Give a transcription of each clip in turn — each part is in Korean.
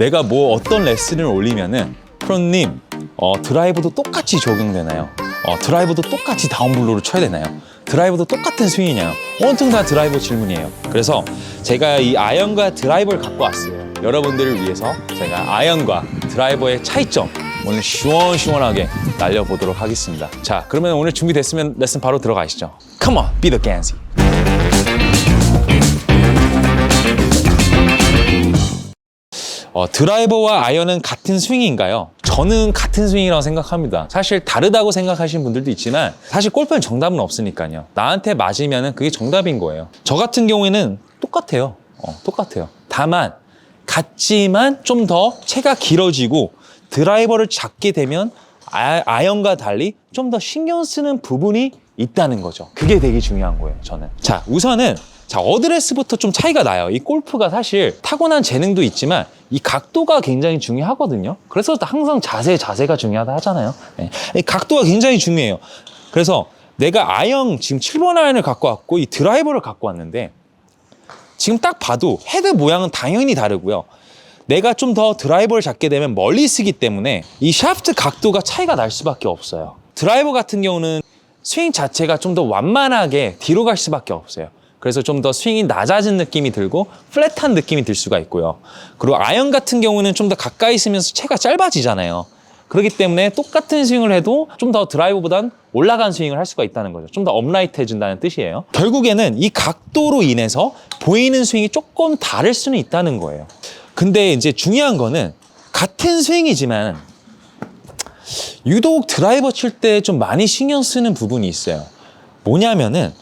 내가 뭐 어떤 레슨을 올리면은 프로님 어, 드라이브도 똑같이 적용되나요? 어, 드라이브도 똑같이 다운블로를 쳐야 되나요? 드라이브도 똑같은 스윙이냐요? 온통 다 드라이버 질문이에요. 그래서 제가 이 아이언과 드라이버를 갖고 왔어요. 여러분들을 위해서 제가 아이언과 드라이버의 차이점 오늘 시원시원하게 날려보도록 하겠습니다. 자, 그러면 오늘 준비됐으면 레슨 바로 들어가시죠. Come on, be the Gansy. 어, 드라이버와 아이언은 같은 스윙인가요? 저는 같은 스윙이라고 생각합니다. 사실 다르다고 생각하시는 분들도 있지만 사실 골프는 정답은 없으니까요. 나한테 맞으면 그게 정답인 거예요. 저 같은 경우에는 똑같아요. 어, 똑같아요. 다만 같지만 좀더 채가 길어지고 드라이버를 잡게 되면 아, 아이언과 달리 좀 더 신경 쓰는 부분이 있다는 거죠. 그게 되게 중요한 거예요, 저는. 자, 우선은 자, 어드레스부터 좀 차이가 나요. 이 골프가 사실 타고난 재능도 있지만 이 각도가 굉장히 중요하거든요. 그래서 항상 자세, 자세가 중요하다 하잖아요. 네. 이 각도가 굉장히 중요해요. 그래서 내가 아이언, 지금 7번 아이언을 갖고 왔고 이 드라이버를 갖고 왔는데 지금 딱 봐도 헤드 모양은 당연히 다르고요. 내가 좀 더 드라이버를 잡게 되면 멀리 쓰기 때문에 이 샤프트 각도가 차이가 날 수밖에 없어요. 드라이버 같은 경우는 스윙 자체가 좀 더 완만하게 뒤로 갈 수밖에 없어요. 그래서 좀 더 스윙이 낮아진 느낌이 들고 플랫한 느낌이 들 수가 있고요. 그리고 아이언 같은 경우는 좀 더 가까이 있으면서 채가 짧아지잖아요. 그렇기 때문에 똑같은 스윙을 해도 좀 더 드라이버보단 올라간 스윙을 할 수가 있다는 거죠. 좀 더 업라이트해진다는 뜻이에요. 결국에는 이 각도로 인해서 보이는 스윙이 조금 다를 수는 있다는 거예요. 근데 이제 중요한 거는 같은 스윙이지만 유독 드라이버 칠 때 좀 많이 신경 쓰는 부분이 있어요. 뭐냐면은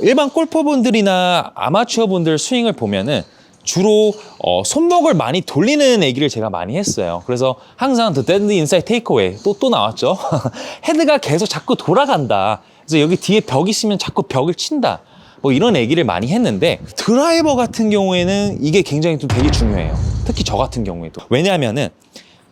일반 골퍼분들이나 아마추어 분들 스윙을 보면은 주로 어, 손목을 많이 돌리는 얘기를 제가 많이 했어요. 그래서 항상 The Dead Inside Takeaway 또, 또 나왔죠. 헤드가 계속 자꾸 돌아간다. 그래서 여기 뒤에 벽 있으면 자꾸 벽을 친다. 뭐 이런 얘기를 많이 했는데 드라이버 같은 경우에는 이게 굉장히 또 되게 중요해요. 특히 저 같은 경우에도. 왜냐하면은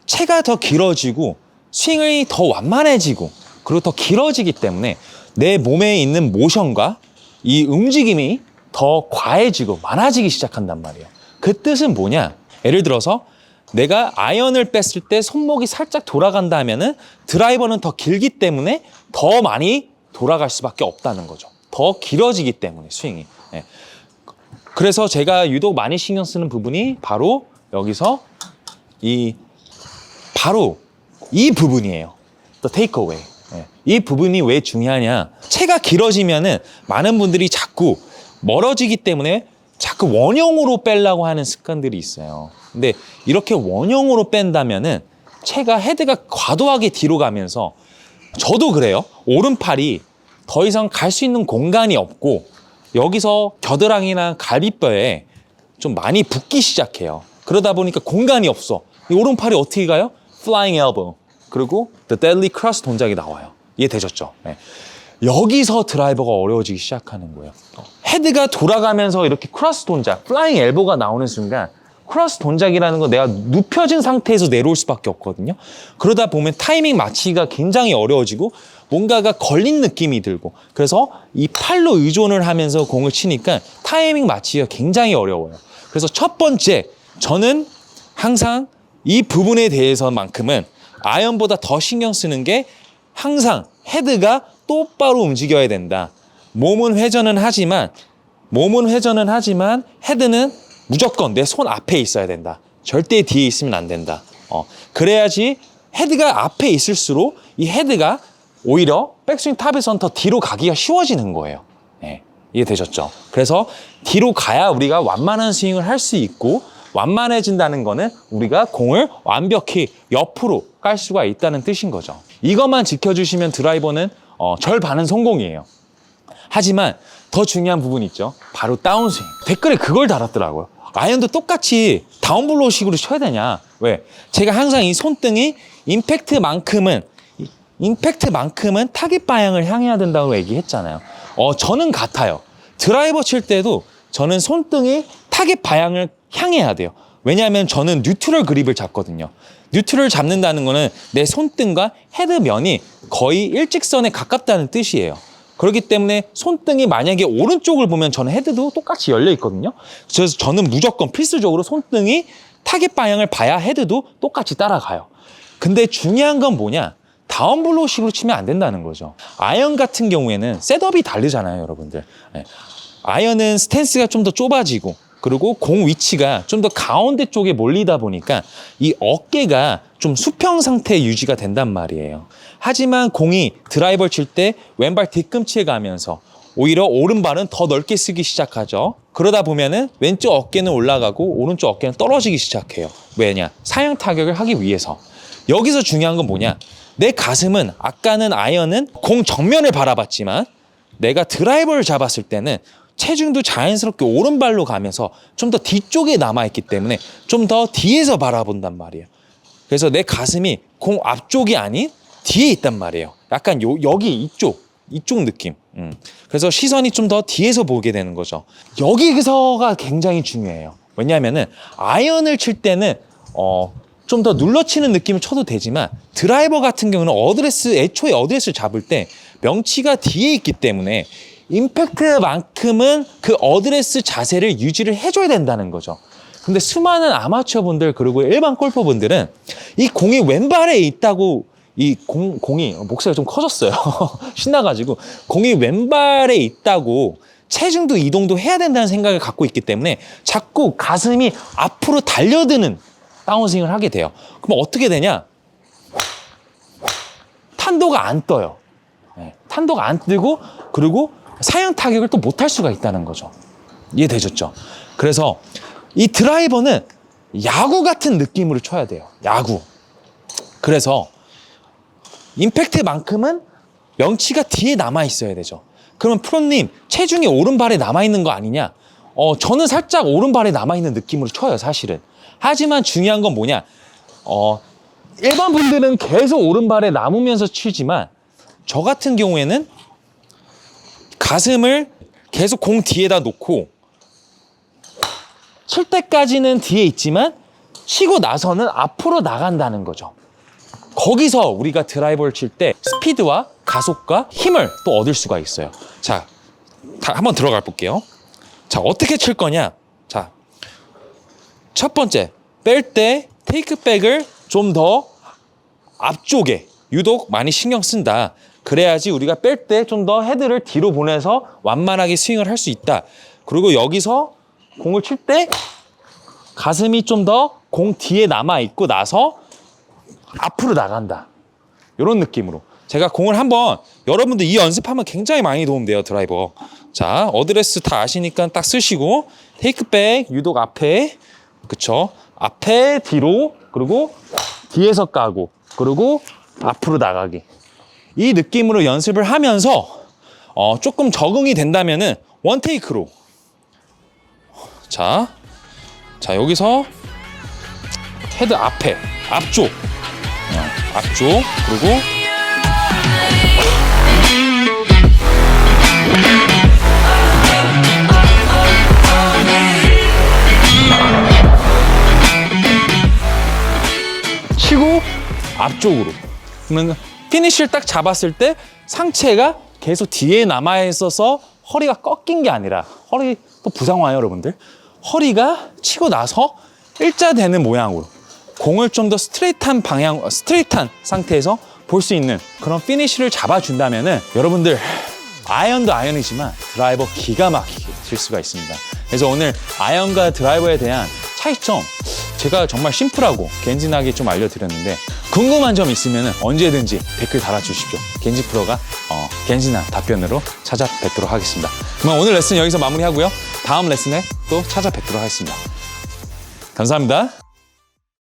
채가 더 길어지고 스윙이 더 완만해지고 그리고 더 길어지기 때문에 내 몸에 있는 모션과 이 움직임이 더 과해지고 많아지기 시작한단 말이에요. 그 뜻은 뭐냐? 예를 들어서 내가 아이언을 뺐을 때 손목이 살짝 돌아간다 하면은 드라이버는 더 길기 때문에 더 많이 돌아갈 수밖에 없다는 거죠. 더 길어지기 때문에 스윙이. 예. 그래서 제가 유독 많이 신경 쓰는 부분이 바로 여기서 이 바로 이 부분이에요. The takeaway. 예. 이 부분이 왜 중요하냐? 채가 길어지면은 많은 분들이 자꾸 멀어지기 때문에 자꾸 원형으로 빼려고 하는 습관들이 있어요. 근데 이렇게 원형으로 뺀다면은 채가 헤드가 과도하게 뒤로 가면서 저도 그래요. 오른팔이 더 이상 갈 수 있는 공간이 없고 여기서 겨드랑이나 갈비뼈에 좀 많이 붓기 시작해요. 그러다 보니까 공간이 없어. 이 오른팔이 어떻게 가요? Flying elbow. 그리고 The Deadly Cross 동작이 나와요. 이해되셨죠? 네. 여기서 드라이버가 어려워지기 시작하는 거예요. 헤드가 돌아가면서 이렇게 크로스 동작, 플라잉 엘보가 나오는 순간 크로스 동작이라는 건 내가 눕혀진 상태에서 내려올 수밖에 없거든요. 그러다 보면 타이밍 맞추기가 굉장히 어려워지고 뭔가가 걸린 느낌이 들고 그래서 이 팔로 의존을 하면서 공을 치니까 타이밍 맞추기가 굉장히 어려워요. 그래서 첫 번째 저는 항상 이 부분에 대해서만큼은 아이언보다 더 신경 쓰는 게 항상 헤드가 똑바로 움직여야 된다. 몸은 회전은 하지만 몸은 회전은 하지만 헤드는 무조건 내 손 앞에 있어야 된다. 절대 뒤에 있으면 안 된다. 어, 그래야지 헤드가 앞에 있을수록 이 헤드가 오히려 백스윙 탑에선 더 뒤로 가기가 쉬워지는 거예요. 네, 이해되셨죠? 그래서 뒤로 가야 우리가 완만한 스윙을 할 수 있고 완만해진다는 거는 우리가 공을 완벽히 옆으로 깔 수가 있다는 뜻인 거죠. 이것만 지켜주시면 드라이버는 어, 절반은 성공이에요. 하지만 더 중요한 부분이 있죠. 바로 다운스윙. 댓글에 그걸 달았더라고요. 아이언도 똑같이 다운블로우 식으로 쳐야 되냐. 왜? 제가 항상 이 손등이 임팩트만큼은 이- 임팩트만큼은 타겟 방향을 향해야 된다고 얘기했잖아요. 어, 저는 같아요. 드라이버 칠 때도 저는 손등이 타겟 방향을 향해야 돼요. 왜냐하면 저는 뉴트럴 그립을 잡거든요. 뉴트럴 잡는다는 거는 내 손등과 헤드면이 거의 일직선에 가깝다는 뜻이에요. 그렇기 때문에 손등이 만약에 오른쪽을 보면 저는 헤드도 똑같이 열려 있거든요. 그래서 저는 무조건 필수적으로 손등이 타겟 방향을 봐야 헤드도 똑같이 따라가요. 근데 중요한 건 뭐냐? 다운블로우식으로 치면 안 된다는 거죠. 아이언 같은 경우에는 셋업이 다르잖아요, 여러분들. 네. 아이언은 스탠스가 좀 더 좁아지고 그리고 공 위치가 좀 더 가운데 쪽에 몰리다 보니까 이 어깨가 좀 수평 상태 유지가 된단 말이에요. 하지만 공이 드라이버를 칠때 왼발 뒤꿈치에 가면서 오히려 오른발은 더 넓게 쓰기 시작하죠. 그러다 보면은 왼쪽 어깨는 올라가고 오른쪽 어깨는 떨어지기 시작해요. 왜냐? 사양 타격을 하기 위해서. 여기서 중요한 건 뭐냐? 내 가슴은 아까는 아이언은 공 정면을 바라봤지만 내가 드라이버를 잡았을 때는 체중도 자연스럽게 오른발로 가면서 좀 더 뒤쪽에 남아있기 때문에 좀 더 뒤에서 바라본단 말이에요. 그래서 내 가슴이 공 앞쪽이 아닌 뒤에 있단 말이에요. 약간 요, 여기 이쪽, 이쪽 느낌. 음. 그래서 시선이 좀 더 뒤에서 보게 되는 거죠. 여기서가 굉장히 중요해요. 왜냐하면은 아이언을 칠 때는 어, 좀 더 눌러치는 느낌을 쳐도 되지만 드라이버 같은 경우는 어드레스, 애초에 어드레스를 잡을 때 명치가 뒤에 있기 때문에 임팩트만큼은 그 어드레스 자세를 유지를 해줘야 된다는 거죠. 근데 수많은 아마추어 분들 그리고 일반 골퍼 분들은 이 공이 왼발에 있다고 이 공, 공이 목소리가 좀 커졌어요. 신나가지고 공이 왼발에 있다고 체중도 이동도 해야 된다는 생각을 갖고 있기 때문에 자꾸 가슴이 앞으로 달려드는 다운스윙을 하게 돼요. 그럼 어떻게 되냐? 탄도가 안 떠요. 네, 탄도가 안 뜨고 그리고 사양 타격을 또 못할 수가 있다는 거죠. 이해되셨죠? 그래서 이 드라이버는 야구 같은 느낌으로 쳐야 돼요. 야구. 그래서 임팩트만큼은 명치가 뒤에 남아 있어야 되죠. 그러면 프로님 체중이 오른발에 남아 있는 거 아니냐? 어, 저는 살짝 오른발에 남아 있는 느낌으로 쳐요, 사실은. 하지만 중요한 건 뭐냐? 어, 일반 분들은 계속 오른발에 남으면서 치지만 저 같은 경우에는 가슴을 계속 공 뒤에다 놓고 칠 때까지는 뒤에 있지만 치고 나서는 앞으로 나간다는 거죠. 거기서 우리가 드라이버를 칠 때 스피드와 가속과 힘을 또 얻을 수가 있어요. 자, 다 한번 들어가 볼게요. 자, 어떻게 칠 거냐? 자, 첫 번째, 뺄 때 테이크백을 좀 더 앞쪽에 유독 많이 신경 쓴다. 그래야지 우리가 뺄 때 좀 더 헤드를 뒤로 보내서 완만하게 스윙을 할 수 있다. 그리고 여기서 공을 칠 때 가슴이 좀 더 공 뒤에 남아 있고 나서 앞으로 나간다. 이런 느낌으로. 제가 공을 한번 여러분들 이 연습하면 굉장히 많이 도움돼요 드라이버. 자 어드레스 다 아시니까 딱 쓰시고 테이크백 유독 앞에 그쵸 앞에 뒤로 그리고 뒤에서 까고 그리고 앞으로 나가기 이 느낌으로 연습을 하면서 어, 조금 적응이 된다면은 원 테이크로. 자, 자 여기서 헤드 앞에 앞쪽. 어, 앞쪽 그리고 치고 앞쪽으로. 그러면 피니쉬를 딱 잡았을 때 상체가 계속 뒤에 남아 있어서 허리가 꺾인 게 아니라 허리 또 부상 와요 여러분들 허리가 치고 나서 일자되는 모양으로 공을 좀 더 스트레이트한 방향 어, 스트레이트한 상태에서 볼 수 있는 그런 피니쉬를 잡아준다면은 여러분들 아이언도 아이언이지만 드라이버 기가 막히게 칠 수가 있습니다. 그래서 오늘 아이언과 드라이버에 대한 차이점 제가 정말 심플하고 겐진하게 좀 알려드렸는데 궁금한 점 있으면 언제든지 댓글 달아주십시오. 겐지 프로가 어, 겐진한 답변으로 찾아뵙도록 하겠습니다. 그럼 오늘 레슨 여기서 마무리하고요. 다음 레슨에 또 찾아뵙도록 하겠습니다. 감사합니다.